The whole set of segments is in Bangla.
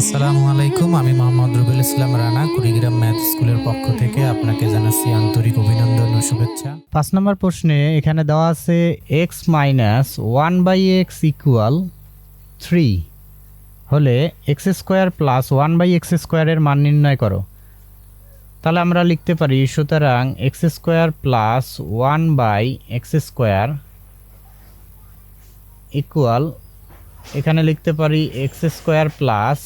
আসসালামু আলাইকুম, আমি মোহাম্মদ রুবেল ইসলাম রানা, কুড়িগ্রাম ম্যাথ স্কুলের পক্ষ থেকে আপনাকে জানাচ্ছি আন্তরিক অভিনন্দন ও শুভেচ্ছা। পাঁচ নম্বর প্রশ্নে এখানে দেওয়া আছে x minus one by x equal three হলে x square plus one by x স্কোয়ারের মান নির্ণয় করো। তাহলে আমরা লিখতে পারি, সুতরাং x square plus one by x square equal এখানে লিখতে পারি x square plus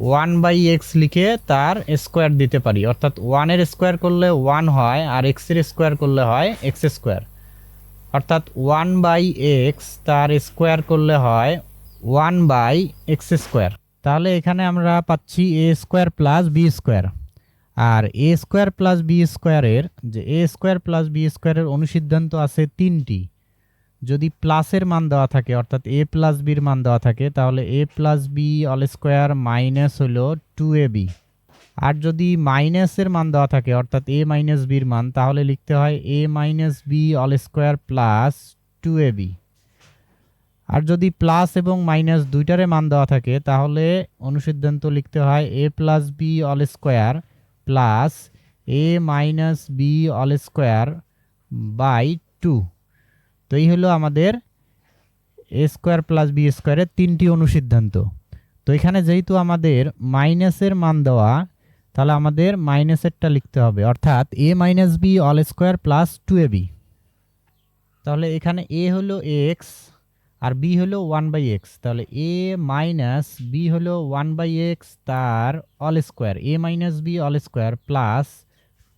one by x লিখে তার স্কোয়ার দিতে পারি। অর্থাৎ ওয়ানের স্কোয়ার করলে ওয়ান হয় আর এক্সের স্কোয়ার করলে হয় এক্স স্কোয়ার অর্থাৎ ওয়ান বাই এক্স তার স্কোয়ার করলে হয় ওয়ান বাই এক্স স্কোয়ার তাহলে এখানে আমরা পাচ্ছি a square plus b square R a square plus b স্কোয়ারের যে এ স্কোয়ার প্লাস বি স্কোয়ারের অনুসিদ্ধান্ত আছে তিনটি। যদি প্লাসের মান দেওয়া থাকে, অর্থাৎ এ প্লাস বির মান দেওয়া থাকে, তাহলে a plus b whole square minus হলো টু এ বি আর যদি মাইনাসের মান দেওয়া থাকে, অর্থাৎ এ মাইনাস বির মান, তাহলে লিখতে হয় a minus b whole square plus two a b আর যদি প্লাস এবং মাইনাস দুইটারে মান দেওয়া থাকে, তাহলে অনুসিদ্ধান্ত লিখতে হয় a plus b whole square plus a minus b whole square by two তো এই হলো আমাদের এ স্কোয়ার প্লাস বি স্কোয়ারের তিনটি অনুসিদ্ধান্ত। তো এখানে যেহেতু আমাদের মাইনাসের মান দেওয়া, তাহলে আমাদের মাইনাসেরটা লিখতে হবে। অর্থাৎ a minus b whole square plus two a b তাহলে এখানে এ হলো এক্স আর বি হলো ওয়ান বাই এক্স তাহলে এ মাইনাস বি হলো ওয়ান বাই এক্স তার whole square a minus b whole square plus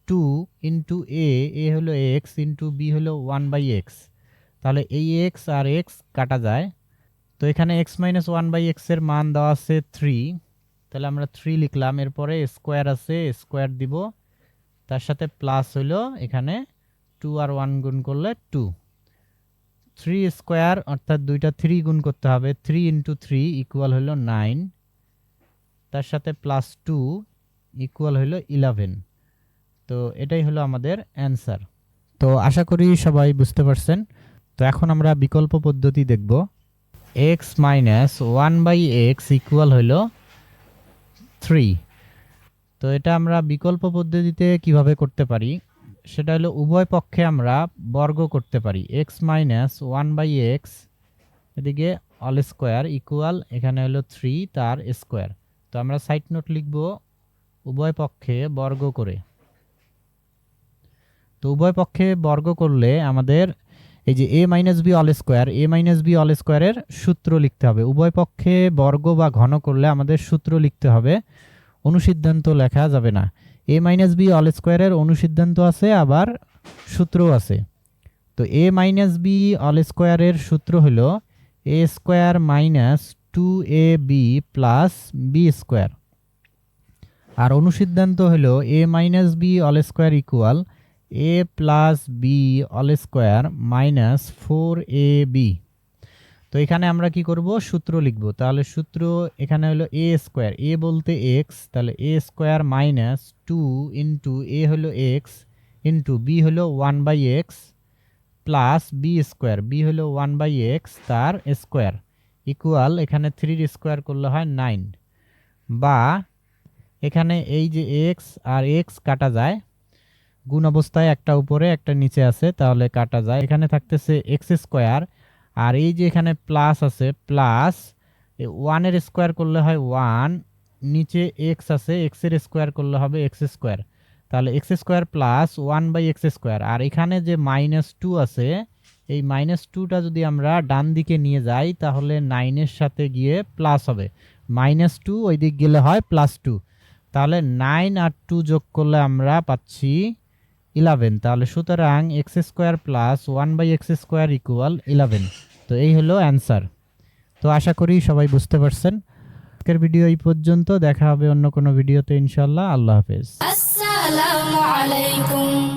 two into a a হলো এক্স ইন্টু বি হলো ওয়ান বাই এক্স তাহলে এই এক্স আর এক্স কাটা যায়। তো এখানে এক্স মাইনাস ওয়ান বাই এক্সের মান দেওয়া আছে থ্রি তাহলে আমরা থ্রি লিখলাম, এরপরে স্কোয়ার আছে স্কোয়ার দিব। তার সাথে প্লাস হইল এখানে টু আর ওয়ান গুণ করলে টু থ্রি স্কোয়ার অর্থাৎ দুইটা থ্রি গুণ করতে হবে। থ্রি ইন্টু থ্রি ইকুয়াল হইল নাইন তার সাথে প্লাস টু ইকুয়াল হলো ইলেভেন তো এটাই হলো আমাদের অ্যান্সার তো আশা করি সবাই বুঝতে পারছেন। তো এখন আমরা বিকল্প পদ্ধতি দেখব। X minus one by x equal হইল থ্রি তো এটা আমরা বিকল্প পদ্ধতিতে কীভাবে করতে পারি? সেটা হলো উভয় পক্ষে আমরা বর্গ করতে পারি। X minus one by x এদিকে অল স্কোয়ার ইকুয়াল এখানে হলো থ্রি তার স্কোয়ার তো আমরা সাইড নোট লিখব উভয় পক্ষে বর্গ করে। তো উভয় পক্ষে বর্গ করলে আমাদের এই যে a minus b whole square a minus b whole স্কোয়ারের সূত্র লিখতে হবে। উভয় পক্ষে বর্গ বা ঘন করলে আমাদের সূত্র লিখতে হবে। অনুসিদ্ধান্ত লেখা যাবে না। এ মাইনাস বি অল স্কোয়ারের অনুসিদ্ধান্ত আছে, আবার সূত্রও আছে। তো এ মাইনাস বি অল স্কোয়ারের সূত্র হল a square minus two a b plus b square আর অনুসিদ্ধান্ত হলো a minus b whole square equal a plus b whole square minus four a b তো এখানে আমরা কি করব? সূত্র লিখব। তাহলে সূত্র এখানে হলো এ স্কোয়ার এ বলতে এক্স তাহলে a square minus two into a হলো এক্স ইন্টু বি হলো one by x plus b square b হলো ওয়ান বাই এক্স তার স্কোয়ার ইকুয়াল এখানে থ্রির স্কোয়ার করলে হয় নাইন বা এখানে এই যে এক্স আর এক্স কাটা যায় গুণ অবস্থায় একটা উপরে, একটা নিচে আছে, তাহলে কাটা যায়। এখানে থাকতেছে এক্স স্কোয়ার, আর এই যে এখানে প্লাস আছে, প্লাস ওয়ানের স্কোয়ার করলে হয় ওয়ান, নিচে এক্স আছে এক্সের স্কোয়ার করলে হবে এক্স স্কোয়ার। তাহলে x square plus one by x square, আর এখানে যে মাইনাস টু আছে, এই মাইনাস টুটা যদি আমরা ডান দিকে নিয়ে যাই, তাহলে নাইনের সাথে গিয়ে প্লাস হবে। মাইনাস টু ওই দিক গেলে হয় প্লাস টু। তাহলে নাইন আর টু যোগ করলে আমরা পাচ্ছি ইলেভেন তাহলে সুতরাং x square plus one by x square equal eleven তো এই হলো অ্যান্সার তো আশা করি সবাই বুঝতে পারছেন। আজকের ভিডিও এই পর্যন্ত। দেখা হবে অন্য কোনো ভিডিওতে ইনশাল্লাহ আল্লাহ হাফেজ। আসসালামু আলাইকুম।